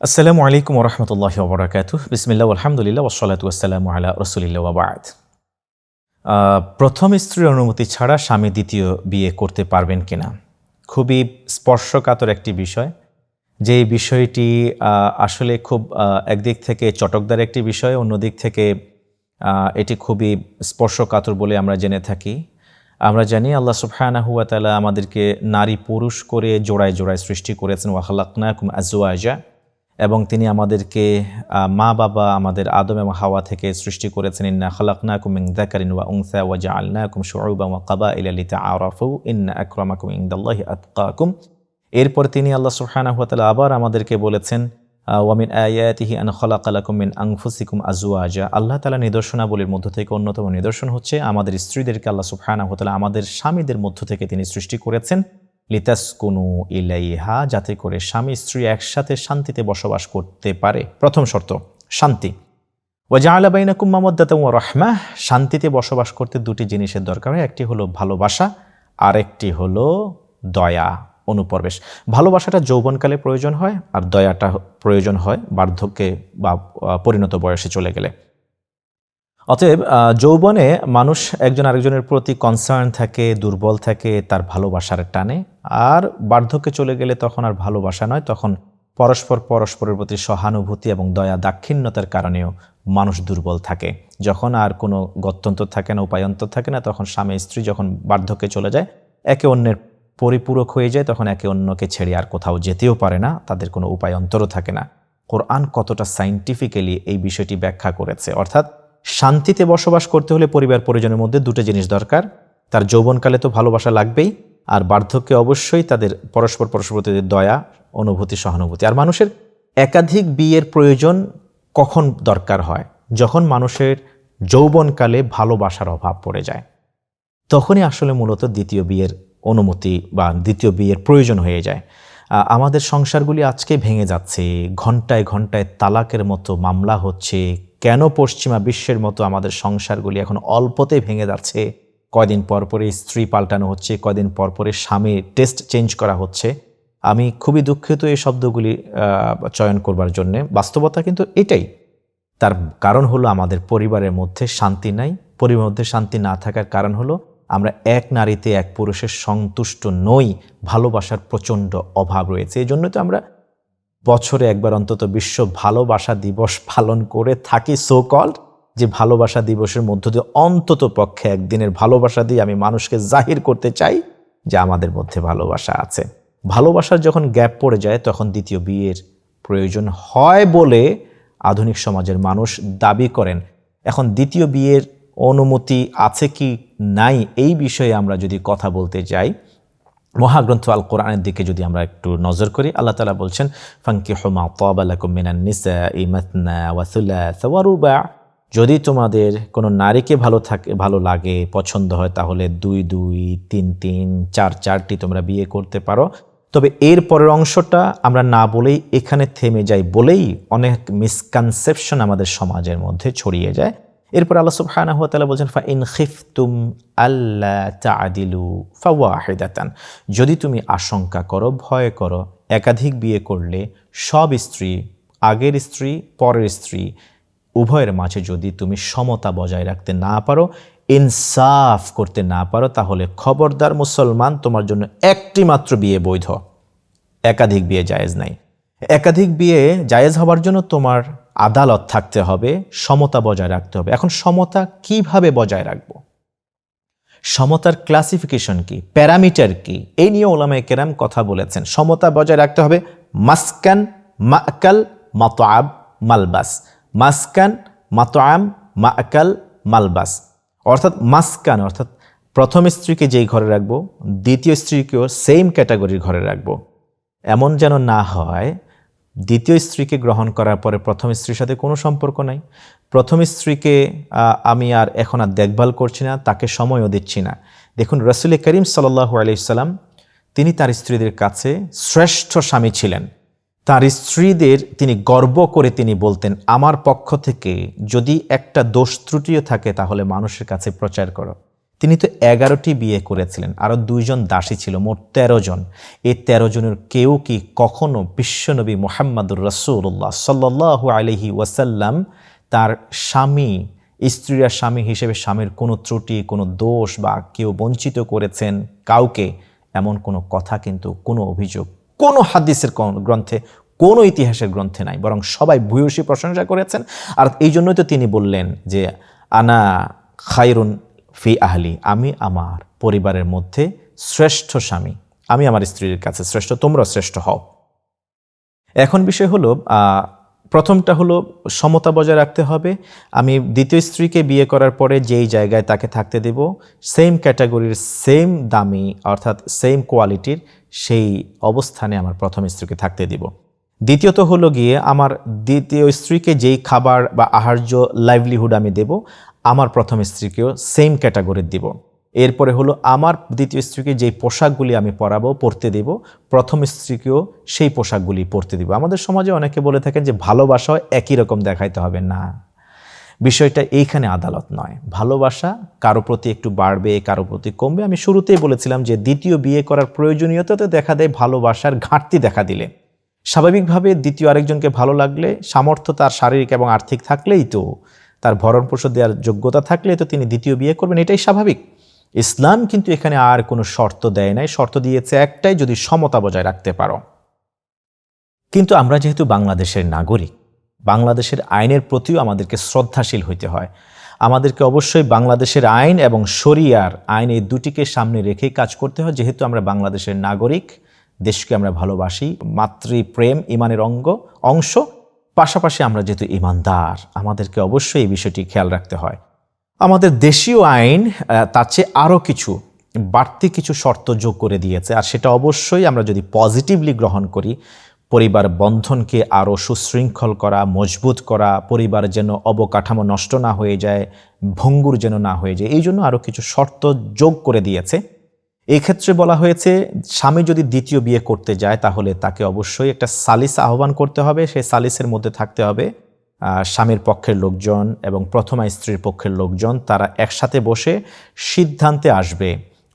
আসসালামু আলাইকুম রহমতুল্লাহ ওবরাকাত বিসমিল্লা আলহামদুলিল্লাহ ওসলাতু আসসালামু আলা রসুলিল্লা ওবাদ প্রথম স্ত্রীর অনুমতি ছাড়া স্বামী দ্বিতীয় বিয়ে করতে পারবেন কিনা? খুবই স্পর্শকাতর একটি বিষয়। যে বিষয়টি আসলে খুব একদিক থেকে চটকদার একটি বিষয়, অন্যদিক থেকে এটি খুবই স্পর্শকাতর বলে আমরা জেনে থাকি। আমরা জানি আল্লাহ সুবহানাহু ওয়া তাআলা আমাদেরকে নারী পুরুষ করে জোড়ায় জোড়ায় সৃষ্টি করেছেন। ওয়াখালাকনাকুম আজওয়াজা এবং তিনি আমাদেরকে মা বাবা আমাদের আদম এবং হাওয়া থেকে সৃষ্টি করেছেন ইন্না খালাকনাকুম মিন যাকারিন ওয়া উনসা ওয়া জাআলনাকুম শুউবান ওয়া কাবাইলা লিতাআরাফু ইন্না আকরামাকুম ইনদাল্লাহি আতকাকুম। এরপর তিনি আল্লাহ সুবহানাহু ওয়া তাআলা আবার আমাদেরকে বলেছেন আহ, ওয়া মিন আয়াতিহি আন খালাকালাকুম মিন আনফুসিকুম আজওয়াজা। আল্লাহ তাআলা নিদর্শনাবলীর মধ্য থেকে অন্যতম নিদর্শন হচ্ছে আমাদের স্ত্রীদেরকে আল্লাহ সুবহানাহু ওয়া তাআলা আমাদের স্বামীদের মধ্য থেকে তিনি সৃষ্টি করেছেন। লিতাসকুনু ইলাইহা, যাতে করে স্বামী স্ত্রী একসাথে শান্তিতে বসবাস করতে পারে। প্রথম শর্ত, শান্তি। ওয়াজা মামদ্দাতাম ওয়া রাহমাহ, শান্তিতে বসবাস করতে দুটি জিনিসের দরকার হয়, একটি হলো ভালোবাসা আর একটি হলো দয়া, অনুপ্রবেশ। ভালোবাসাটা যৌবনকালে প্রয়োজন হয়, আর দয়াটা প্রয়োজন হয় বার্ধক্যে বা পরিণত বয়সে চলে গেলে। অতএব যৌবনে মানুষ একজন আরেকজনের প্রতি কনসার্ন থাকে, দুর্বল থাকে, তার ভালোবাসার টানে। আর বার্ধক্যে চলে গেলে তখন আর ভালোবাসা নয়, তখন পরস্পর পরস্পরের প্রতি সহানুভূতি এবং দয়া দাক্ষিণ্যতার কারণেও মানুষ দুর্বল থাকে। যখন আর কোনো গত্যন্তর থাকে না উপায়ন্তর থাকে না, তখন স্বামী স্ত্রী যখন বার্ধক্যে চলে যায়, একে অন্যের পরিপূরক হয়ে যায়, তখন একে অন্যকে ছেড়ে আর কোথাও যেতেও পারে না, তাদের কোনো উপায়ন্তরও থাকে না। কোরআন কতটা সাইন্টিফিক্যালি এই বিষয়টি ব্যাখ্যা করেছে। অর্থাৎ শান্তিতে বসবাস করতে হলে পরিবার পরিজনের মধ্যে দুটো জিনিস দরকার, তার যৌবনকালে তো ভালোবাসা লাগবেই আর বার্ধক্যে অবশ্যই তাদের পরস্পর পরস্পর প্রতি দয়া, অনুভূতি, সহানুভূতি। আর মানুষের একাধিক বিয়ের প্রয়োজন কখন দরকার হয়? যখন মানুষের যৌবনকালে ভালোবাসার অভাব পড়ে যায়। তখনই আসলে মূলত দ্বিতীয় বিয়ের অনুমতি বা দ্বিতীয় বিয়ের প্রয়োজন হয়ে যায়। আমাদের সংসারগুলি আজকে ভেঙে যাচ্ছে। ঘন্টায় ঘন্টায় তালাকের মতো মামলা হচ্ছে। কেন পশ্চিমা বিশ্বের মতো আমাদের সংসারগুলি এখন অল্পতে ভেঙে যাচ্ছে? কয়দিন পর পরে স্ত্রী পাল্টানো হচ্ছে, কয়দিন পর পরে স্বামীর টেস্ট চেঞ্জ করা হচ্ছে। আমি খুবই দুঃখিত এই শব্দগুলি চয়ন করবার জন্যে। বাস্তবতা কিন্তু এটাই। তার কারণ হলো আমাদের পরিবারের মধ্যে শান্তি নাই। পরিবারের মধ্যে শান্তি না থাকার কারণ হলো আমরা এক নারীতে এক পুরুষের সন্তুষ্ট নই, ভালোবাসার প্রচণ্ড অভাব রয়েছে। এই জন্য তো আমরা বছরে একবার অন্তত বিশ্ব ভালোবাসা দিবস পালন করে থাকি সো কল্ড যে ভালোবাসা দিবসের মধ্য দিয়ে অন্তত পক্ষে একদিনের ভালোবাসা দিয়ে আমি মানুষকে জাহির করতে চাই যে আমাদের মধ্যে ভালোবাসা আছে। ভালোবাসার যখন গ্যাপ পড়ে যায়, তখন দ্বিতীয় বিয়ের প্রয়োজন হয় বলে আধুনিক সমাজের মানুষ দাবি করেন। এখন দ্বিতীয় বিয়ের অনুমতি আছে কি নাই এই বিষয়ে আমরা যদি কথা বলতে যাই, মহাগ্রন্থ আল কোরআনের দিকে যদি আমরা একটু নজর করি, আল্লাহ তালা বলছেন ফাঙ্কি হোমা তবালাকুম মিনান নিসা ইমাতনা ওয়াসুল্লাহ ওয়ারুবা যদি তোমাদের কোনো নারীকে ভালো থাকে, ভালো লাগে, পছন্দ হয়, তাহলে দুই দুই, তিন তিন, চার, চারটি তোমরা বিয়ে করতে পারো। তবে এর পরের অংশটা আমরা না বলেই এখানে থেমে যাই বলেই অনেক মিসকনসেপশন আমাদের সমাজের মধ্যে ছড়িয়ে যায়। এরপর আল্লাহ সুবহানাহু ওয়া তাআলা বলছেন ফা ইন খিফতুম আল্লা তাআদিলু ফাওয়াহিদাতান। যদি তুমি আশঙ্কা করো, ভয় করো, একাধিক বিয়ে করলে সব স্ত্রী, আগের স্ত্রী, পরের স্ত্রী উভয়ের মাঝে যদি তুমি সমতা বজায় রাখতে না পারো, ইনসাফ করতে না পারো, তাহলে খবরদার মুসলমান তোমার জন্য একটি মাত্র বিয়ে বৈধ। একাধিক বিয়ে জায়েজ নাই। একাধিক বিয়ে জায়েজ হবার জন্য তোমার আদালত থাকতে হবে, সমতা বজায় রাখতে হবে। এখন সমতা কীভাবে বজায় রাখব? সমতার ক্লাসিফিকেশন কি? প্যারামিটার কি? এই নিয়ে ওলামায়ে কেরাম কথা বলেছেন। সমতা বজায় রাখতে হবে, মাসকান, মাকাল, মাতআব, মালবাস। মাসকান, মাতআম, মাকাল, মালবাস। অর্থাৎ মাসকান, অর্থাৎ প্রথম স্ত্রীকে যেই ঘরে রাখব, দ্বিতীয় স্ত্রীকেও সেম ক্যাটাগরির ঘরে রাখব। এমন যেন না হয়, দ্বিতীয় স্ত্রীকে গ্রহণ করার পরে প্রথম স্ত্রীর সাথে কোনো সম্পর্ক নাই। প্রথম স্ত্রীকে আমি আর এখন আর দেখভাল করছি না, তাকে সময়ও দিচ্ছি না। দেখুন, রসুল করিম সাল্লাহু আলাইসাল্লাম তিনি তার স্ত্রীদের কাছে শ্রেষ্ঠ স্বামী ছিলেন। তার স্ত্রীদের তিনি গর্ব করে তিনি বলতেন, আমার পক্ষ থেকে যদি একটা দোষ ত্রুটিও থাকে তাহলে মানুষের কাছে প্রচার করো। তিনি তো এগারোটি বিয়ে করেছিলেন, আরও দুইজন দাসী ছিল, মোট তেরো জন। এই তেরো জনের কেউ কি কখনো বিশ্বনবী মোহাম্মদুর রসুল্লাহ সাল্লাহ আলহি ওয়াসাল্লাম তার স্বামী, স্ত্রীরা স্বামী হিসেবে স্বামীর কোনো ত্রুটি, কোনো দোষ বা কেউ বঞ্চিত করেছেন কাউকে? এমন কোনো কথা কিন্তু, কোনো অভিযোগ কোনো হাদিসের গ্রন্থে, কোনো ইতিহাসের গ্রন্থে নাই, বরং সবাই ভূয়সী প্রশংসা করেছেন। আর এই জন্যই তো তিনি বললেন যে, আনা খাইরুন ফি আহলি, আমি আমার পরিবারের মধ্যে শ্রেষ্ঠ স্বামী, আমি আমার স্ত্রীর কাছে শ্রেষ্ঠ, তোমরা শ্রেষ্ঠ হও। এখন বিষয় হলো প্রথমটা হলো সমতা বজায় রাখতে হবে। আমি দ্বিতীয় স্ত্রীকে বিয়ে করার পরে যেই জায়গায় তাকে থাকতে দেব সেম ক্যাটাগরির সেম দামি, অর্থাৎ সেম কোয়ালিটির সেই অবস্থানে আমার প্রথম স্ত্রীকে থাকতে দিব। দ্বিতীয়ত হলো গিয়ে আমার দ্বিতীয় স্ত্রীকে যেই খাবার বা আহার্য লাইভলিহুড আমি দেব, আমার প্রথম স্ত্রীকেও সেম ক্যাটাগরির দিব। এরপরে হলো আমার দ্বিতীয় স্ত্রীকে যেই পোশাকগুলি আমি পরাবো, পরতে দেব, প্রথম স্ত্রীকেও সেই পোশাকগুলি পরতে দিব। আমাদের সমাজে অনেকে বলে থাকেন যে ভালোবাসা একই রকম দেখাইতে হবে। না, বিষয়টা এইখানে আদালত নয়। ভালোবাসা কারও প্রতি একটু বাড়বে, কারও প্রতি কমবে। আমি শুরুতেই বলেছিলাম যে দ্বিতীয় বিয়ে করার প্রয়োজনীয়তাতে দেখা দেয় ভালোবাসার ঘাটতি দেখা দিলে। স্বাভাবিকভাবে দ্বিতীয় আরেকজনকে ভালো লাগলে, সামর্থ্য তার শারীরিক এবং আর্থিক থাকলেই তো, তার ভরণ পোষণ দেওয়ার যোগ্যতা থাকলেই তো তিনি দ্বিতীয় বিয়ে করবেন। এটাই স্বাভাবিক। ইসলাম কিন্তু এখানে আর কোনো শর্ত দেয় নাই। শর্ত দিয়েছে একটাই, যদি সমতা বজায় রাখতে পারো। কিন্তু আমরা যেহেতু বাংলাদেশের নাগরিক, বাংলাদেশের আইনের প্রতিও আমাদেরকে শ্রদ্ধাশীল হইতে হয়। আমাদেরকে অবশ্যই বাংলাদেশের আইন এবং শরিয়ার আইন এই দুটিকে সামনে রেখেই কাজ করতে হয়। যেহেতু আমরা বাংলাদেশের নাগরিক, দেশকে আমরা ভালোবাসি, মাতৃপ্রেম ইমানের অঙ্গ, অংশ। পাশাপাশি আমরা যেহেতু ইমানদার, আমাদেরকে অবশ্যই এই বিষয়টি খেয়াল রাখতে হয়। আমাদের দেশীয় আইন তার চেয়ে আরও কিছু, বাড়তি কিছু শর্ত যোগ করে দিয়েছে। আর সেটা অবশ্যই আমরা যদি পজিটিভলি গ্রহণ করি, পরিবার বন্ধনকে আরও সুশৃঙ্খল করা, মজবুত করা, পরিবার যেন অবকাঠামো নষ্ট না হয়ে যায়, ভঙ্গুর যেন না হয়ে যায়, এই জন্য আরও কিছু শর্ত যোগ করে দিয়েছে। এই ক্ষেত্রে বলা হয়েছে, স্বামী যদি দ্বিতীয় বিয়ে করতে যায়, তাহলে তাকে অবশ্যই একটা সালিস আহ্বান করতে হবে। সেই সালিসের মধ্যে থাকতে হবে স্বামীর পক্ষের লোকজন এবং প্রথমা স্ত্রীর পক্ষের লোকজন, তারা একসাথে বসে সিদ্ধান্তে আসবে।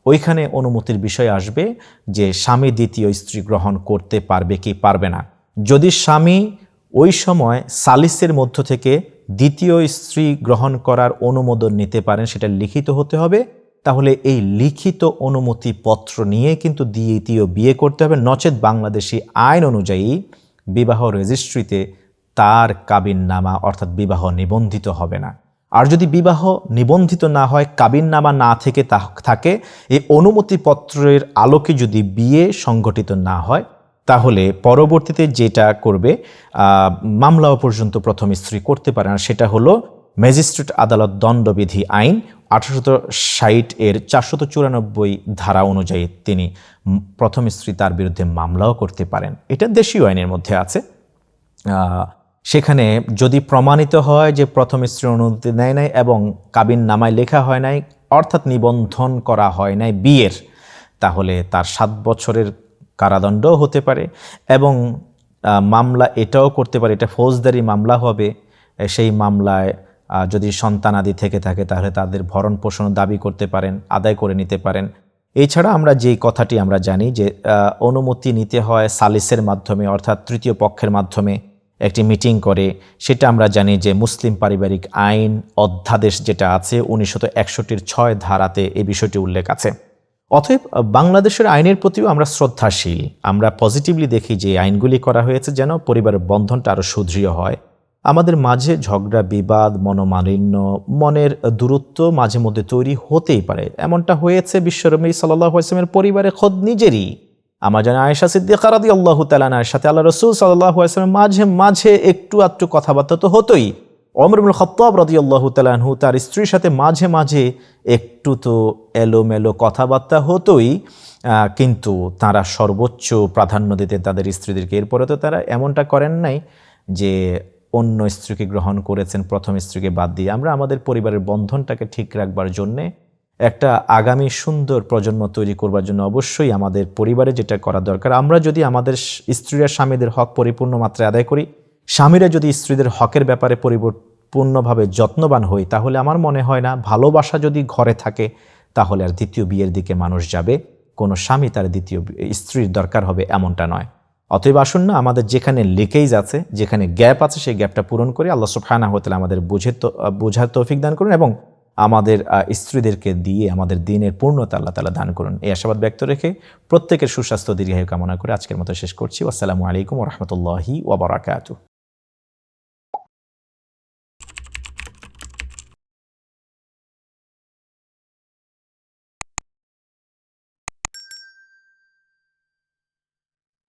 ওইখানে অনুমতির বিষয় আসবে যে স্বামী দ্বিতীয় স্ত্রী গ্রহণ করতে পারবে কি পারবে না। যদি স্বামী ওই সময় সালিসের মধ্য থেকে দ্বিতীয় স্ত্রী গ্রহণ করার অনুমোদন নিতে পারেন, সেটা লিখিত হতে হবে, তাহলে এই লিখিত অনুমতি পত্র নিয়ে কিন্তু দ্বিতীয় বিয়ে করতে হবে। নচেত বাংলাদেশি আইন অনুযায়ী বিবাহ রেজিস্ট্রিতে তার কাবিন নামা অর্থাৎ বিবাহ নিবন্ধিত হবে না। আর যদি বিবাহ নিবন্ধিত না হয় কাবিন নামা না থেকে থাকে, এই অনুমতিপত্রের আলোকে যদি বিয়ে সংগঠিত না হয়, তাহলে পরবর্তীতে যেটা করবে মামলাও পর্যন্ত প্রথম স্ত্রী করতে পারে না। সেটা হলো ম্যাজিস্ট্রেট আদালত দণ্ডবিধি আইন আঠারোশত ষাট এর চারশত চুরানব্বই ধারা অনুযায়ী তিনি প্রথম স্ত্রী তার বিরুদ্ধে মামলাও করতে পারেন। এটা দেশীয় আইনের মধ্যে আছে। সেখানে যদি প্রমাণিত হয় যে প্রথম স্ত্রীর অনুমতি নেয় নাই এবং কাবিন নামায় লেখা হয় নাই, অর্থাৎ নিবন্ধন করা হয় নাই বিয়ের, তাহলে তার সাত বছরের কারাদণ্ডও হতে পারে এবং মামলা এটাও করতে পারে, এটা ফৌজদারি মামলা হবে সেই মামলায় যদি সন্তানাদি থেকে থাকে তাহলে তাদের ভরণ পোষণ দাবি করতে পারেন, আদায় করে নিতে পারেন। এছাড়া আমরা যেই কথাটি আমরা জানি যে অনুমতি নিতে হয় সালিসের মাধ্যমে অর্থাৎ তৃতীয় পক্ষের মাধ্যমে একটি মিটিং করে, সেটা আমরা জানি যে মুসলিম পারিবারিক আইন অধ্যাদেশ যেটা আছে উনিশশত একষট্টির ছয় ধারাতে এই বিষয়টি উল্লেখ আছে। অতএব বাংলাদেশের আইনের প্রতিও আমরা শ্রদ্ধাশীল। আমরা পজিটিভলি দেখি যে আইনগুলি করা হয়েছে যেন পরিবারের বন্ধনটা আরও সুদৃঢ় হয়। আমাদের মাঝে ঝগড়া, বিবাদ, মনোমালিন্য, মনের দূরত্ব মাঝে মধ্যে তৈরি হতেই পারে। এমনটা হয়েছে বিশ্বরমী সাল্লাহ আসলামের পরিবারে খোদ নিজেরই। আমার জানা আয়েশা সিদ্দিকা রাদি আল্লাহ তালানার সাথে আল্লাহ রসুল সাল্লাহ মাঝে মাঝে একটু আধটু কথাবার্তা তো হতোই। অমরুল খত্তাব রাদি আল্লাহ তালানহু তার স্ত্রীর সাথে মাঝে মাঝে একটু তো এলোমেলো কথাবার্তা হতোই কিন্তু তারা সর্বোচ্চ প্রাধান্য দিতেন তাদের স্ত্রীদেরকে, এরপরে তো তারা এমনটা করেন নাই যে অন্য স্ত্রীকে গ্রহণ করেছেন, প্রথম স্ত্রীকে বাদ দিয়ে। আমরা আমাদের পরিবারের বন্ধনটাকে ঠিক রাখবার জন্যে একটা আগামী সুন্দর প্রজন্ম তৈরি করবার জন্য অবশ্যই আমাদের পরিবারে যেটা করা দরকার। আমরা যদি আমাদের স্ত্রীরা স্বামীদের হক পরিপূর্ণ মাত্রায় আদায় করি, স্বামীরা যদি স্ত্রীদের হকের ব্যাপারে পরিপূর্ণভাবে যত্নবান হই, তাহলে আমার মনে হয় না ভালোবাসা যদি ঘরে থাকে, তাহলে আর দ্বিতীয় বিয়ের দিকে মানুষ যাবে। কোনো স্বামী তার দ্বিতীয় স্ত্রীর দরকার হবে এমনটা নয়। অতএব আসুন না, আমাদের যেখানে লিকেজ আছে, যেখানে গ্যাপ আছে, সেই গ্যাপটা পূরণ করে। আল্লাহ ওয়া তাআলা আমাদের বুঝে তো বোঝার তৌফিক দান করুন এবং আমাদের স্ত্রীদেরকে দিয়ে আমাদের দিনের পূর্ণতা আল্লাহ তালা দান করুন। এই আশাবাদ ব্যক্ত রেখে প্রত্যেকের সুস্বাস্থ্য দীর্ঘায়ু কামনা করে আজকের মতো শেষ করছি। আসসালামু আলাইকুম রহমতুল্লাহি ওবরাকাতু